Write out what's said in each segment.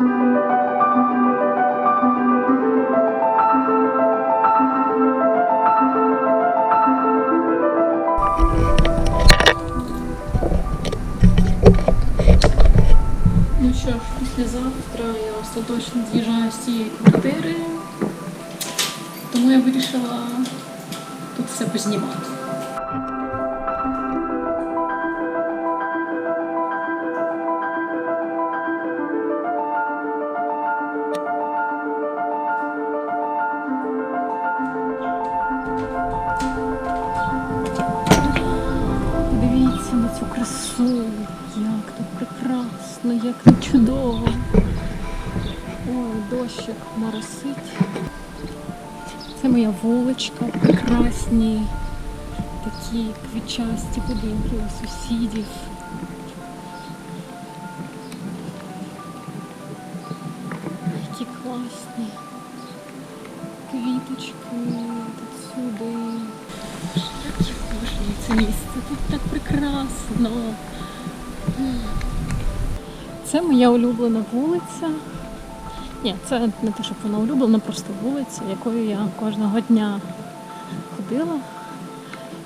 Ну ж, післязавтра я остаточно з'їжджаю з цієї квартири, тому я вирішила тут все познімати. Моросить. Це моя вуличка, прекрасні такі квітчасті будинки у сусідів. Які класні квіточки тут сюди. Як я обожнюю це місце, тут так прекрасно. Це моя улюблена вулиця. Ні, це не те, щоб вона улюблена, просто вулиця, якою я кожного дня ходила,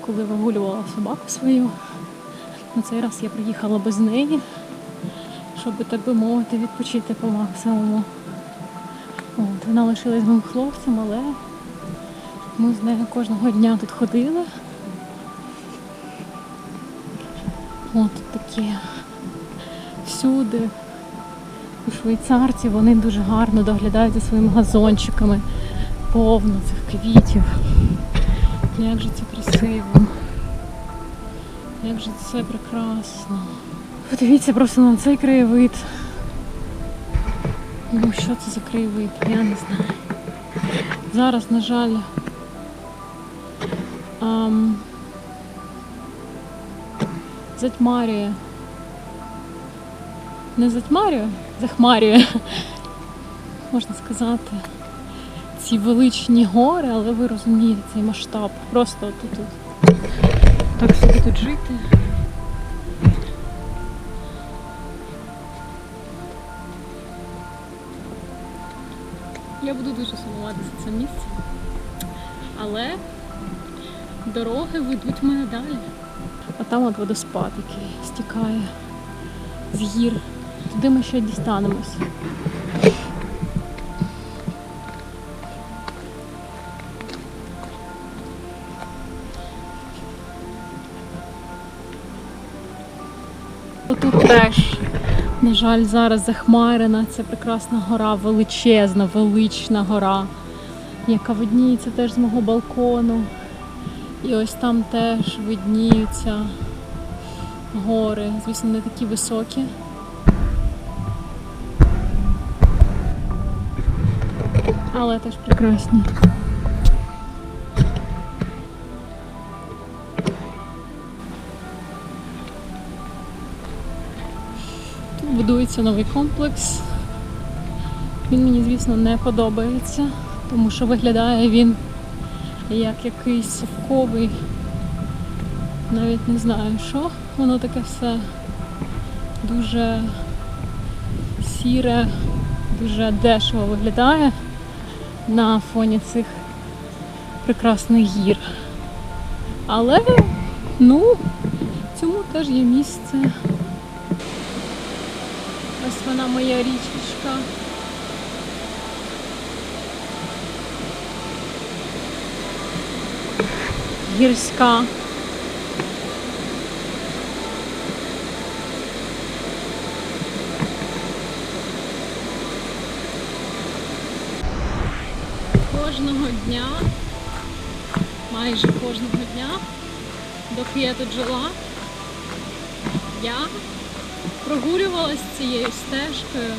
коли вигулювала собаку свою. На цей раз я приїхала без неї, щоб, так би мовити, відпочити по максимуму. От, вона лишилась моїм хлопцем, але ми з нею кожного дня тут ходили. От такі всюди. У швейцарці вони дуже гарно доглядають за своїми газончиками. Повно цих квітів. Як же це красиво. Як же це прекрасно. Подивіться просто на цей краєвид. Ну, що це за краєвид? Я не знаю. Зараз, на жаль, ам, затьмарює. Не затьмарює, захмарює, можна сказати, ці величні гори, але ви розумієте цей масштаб. Просто тут, так собі тут жити. Я буду дуже сумувати за це місце. Але дороги ведуть мене далі. А там от водоспад, який стікає з гір. Туди ми ще дістанемось. Тут теж, на жаль, зараз захмарена. Це прекрасна гора, величезна, велична гора, яка видніється теж з мого балкону. І ось там теж видніються гори. Звісно, не такі високі. Але теж прекрасні. Тут будується новий комплекс. Він мені, звісно, не подобається, тому що виглядає він як якийсь совковий, навіть не знаю що. Воно таке все дуже сіре, дуже дешево виглядає на фоні цих прекрасних гір. Але, ну, цьому теж є місце. Ось вона моя річечка. Гірська. Кожного дня, майже кожного дня, доки я тут жила, я прогулювалася цією стежкою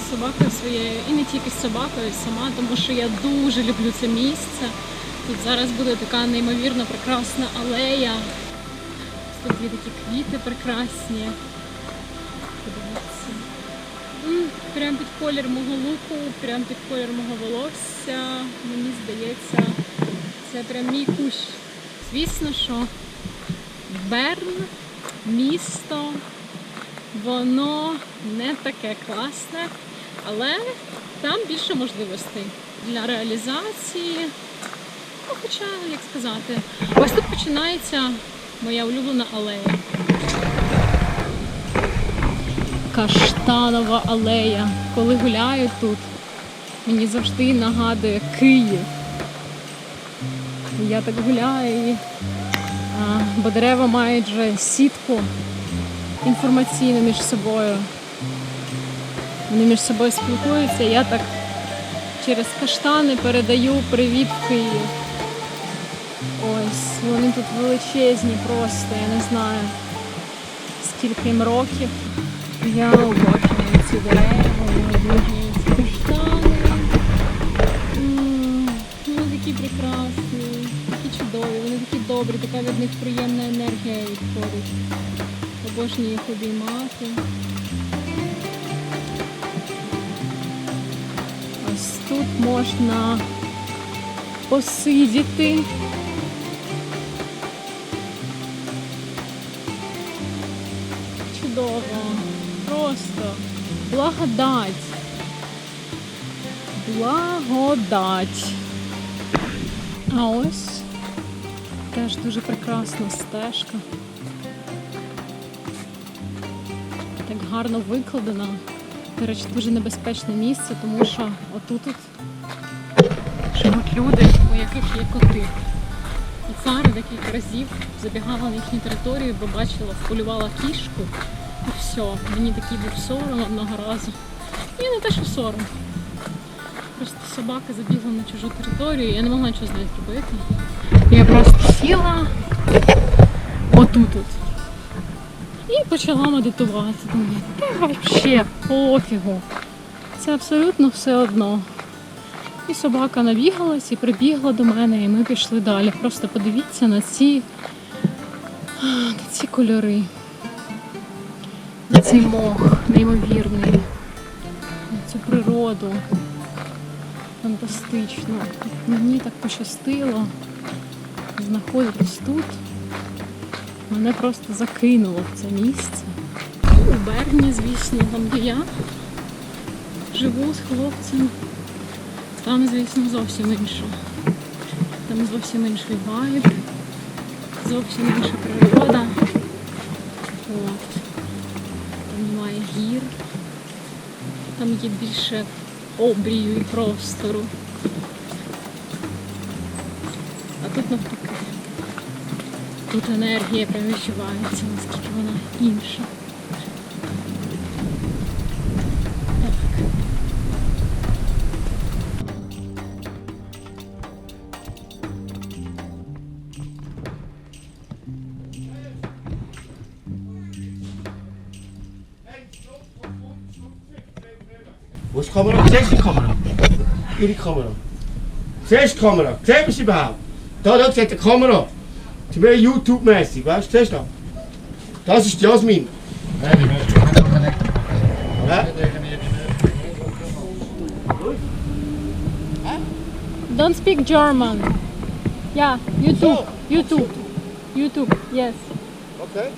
з собакою своєю і не тільки з собакою, сама, тому що я дуже люблю це місце. Тут зараз буде така неймовірно прекрасна алея. Тут дві такі квіти прекрасні. Подивіться. Прям під колір мого луку, прям під колір мого волосся. Мені здається, це прям мій кущ. Звісно, що Берн місто, воно не таке класне, але там більше можливостей для реалізації. Ну, хоча, як сказати, ось тут починається моя улюблена алея. Каштанова алея. Коли гуляю тут, мені завжди нагадує Київ. Я так гуляю, і, а, бо дерева мають вже сітку інформаційну між собою. Вони між собою спілкуються. Я так через каштани передаю привіт Київ. Ось, вони тут величезні просто, я не знаю скільки їм років. Я обожнюю ці дерева, обожнюю ці каштани. Такі прекрасні, такі чудові, вони такі добрі, така від них приємна енергія відходить. Обожнюю їх обіймати. Ось тут можна посидіти. Чудово. Просто благодать. Благодать. А ось теж дуже прекрасна стежка. Так гарно викладена. До речі, дуже небезпечне місце, тому що отут от живуть люди, у яких є коти. І Сара декілька разів забігала на їхню територію, бо бачила, вполювала кішку. І все, мені такий був сором одного разу. І не те, що сором. Просто собака забігла на чужу територію, я не могла нічого з нею зробити. Я просто сіла отут от. І почала медитувати. Думаю, та взагалі пофігу. Це абсолютно все одно. І собака набігалась і прибігла до мене, і ми пішли далі. Просто подивіться на ці, на ці кольори. На цей мох неймовірний. На цю природу. Фантастично. Мені так пощастило знаходитись тут. Мене просто закинуло в це місце. У Берні, звісно, там де я живу з хлопцем. Там, звісно, зовсім інше. Там зовсім інший вайб, зовсім інша природа. От. Там немає гір, там є більше обрію і простору. А тут навпаки. Тут енергія прям відчувається, наскільки вона інша. Die? Siehst du die Kamera? Ihre Kamera. Siehst die Kamera? Sehen wir sie überhaupt? Da, da sieht die Kamera. Sie wäre YouTube-mäßig, weißt du? Siehst du das? Das ist Jasmin. Ja? Don't speak German. Yeah, YouTube, YouTube, YouTube, yes. Okay.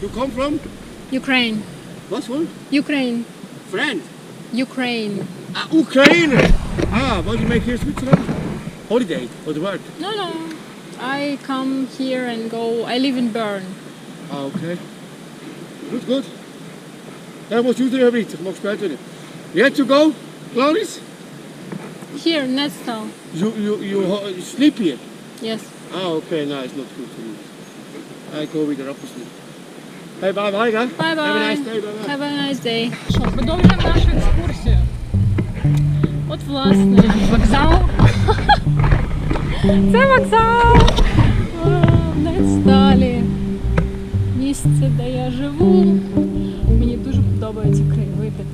You come from? Ukraine, Was one? Ukraine, Friend. Ukraine. Ah, Ukraine. Ah, what do you make here in Switzerland? Holiday or the work? No, no. I come here and go. I live in Bern. Ah, okay. Good, good. Ja, musst du drüber weiter. Ich mach später nicht. You have to go, Clarice? Here, Nestal. You, you, you ho- sleep here? Yes. Ah, okay, no, it's not good for you. I go with the opposite. Bye bye, guys. Bye bye. Have a nice day, bye bye. Have a nice day. Що, продовжуємо нашу екскурсію. От, власне, вокзал. Це вокзал. Нецдалі. Місце, де я живу. Мені дуже подобаються краєвиди.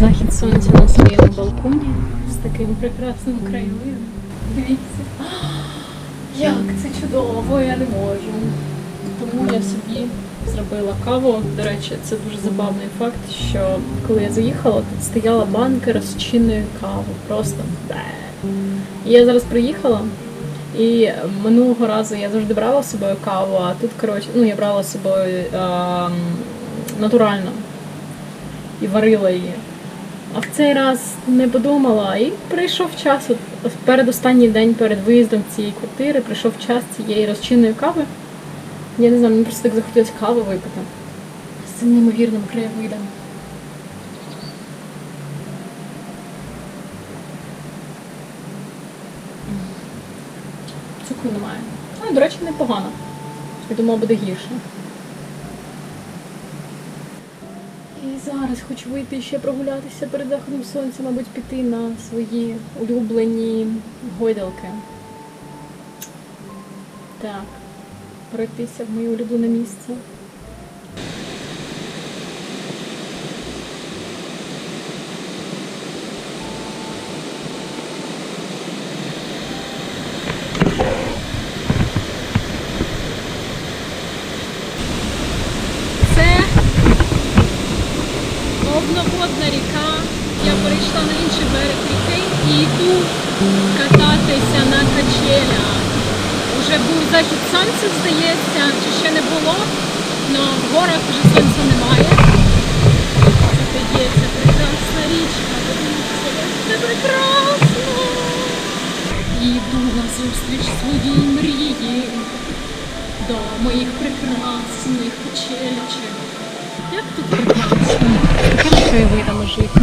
Захід сонця на своєму балконі з таким прекрасним краєвидом. Дивіться. Як це чудово, я не можу. Тому я собі зробила каву. До речі, це дуже забавний факт, що коли я заїхала, тут стояла банка розчинної кави. Просто. І я зараз приїхала, і минулого разу я завжди брала з собою каву, а тут, коротше, ну я брала з собою ем, натурально і варила її. А в цей раз не подумала і прийшов час. От перед останній день перед виїздом цієї квартири прийшов час цієї розчинної кави. Я не знаю, мені просто так захотілося кави випити. З цим неймовірним краєвидом. Цукру немає. А, до речі, непогано. Я думала, буде гірше. І зараз хочу вийти ще прогулятися перед заходом сонця, мабуть, піти на свої улюблені гойдалки. Так, пройтися в моє улюблене місце. Це Повноводна ріка. Я перейшла на інший берег ріки і йду кататися на качелях. Уже був захід сонця, здається, чи ще не було, але в горах вже сонця немає. Це є ця прекрасна річка. Це прекрасно! І йду на зустріч своїй мрії до моїх прекрасних качелячок. Як тут прекрасно. Жити.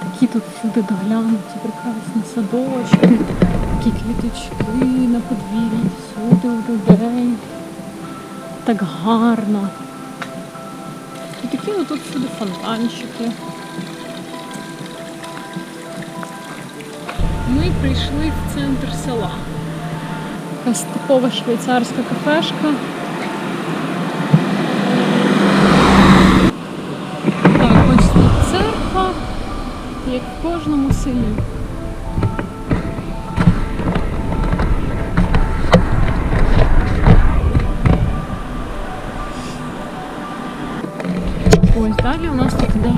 Такі тут всюди доглянуті, прекрасні садочки, такі квіточки на подвір'ї, всюди у людей. Так гарно. І такі ну, тут всюди фонтанчики. Ми прийшли в центр села. Якась типова швейцарська кафешка. Так, ось тут церква, як в кожному селі. Ось далі у нас тут іде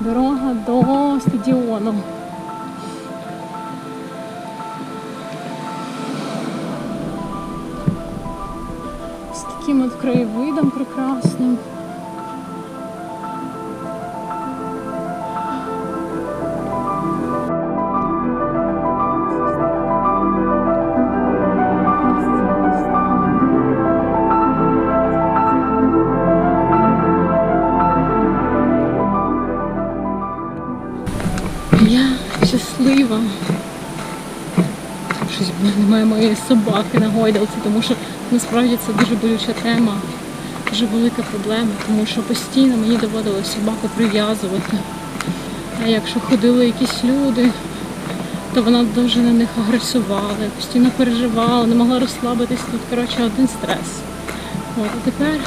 дорога до стадіону. Таким от краєвидом прекрасним. Я щаслива. Щось немає моєї собаки на гойдалці, тому що насправді це дуже болюча тема, дуже велика проблема, тому що постійно мені доводилось собаку прив'язувати. А якщо ходили якісь люди, то вона дуже на них агресувала, постійно переживала, не могла розслабитись тут. Коротше, один стрес. От, а тепер.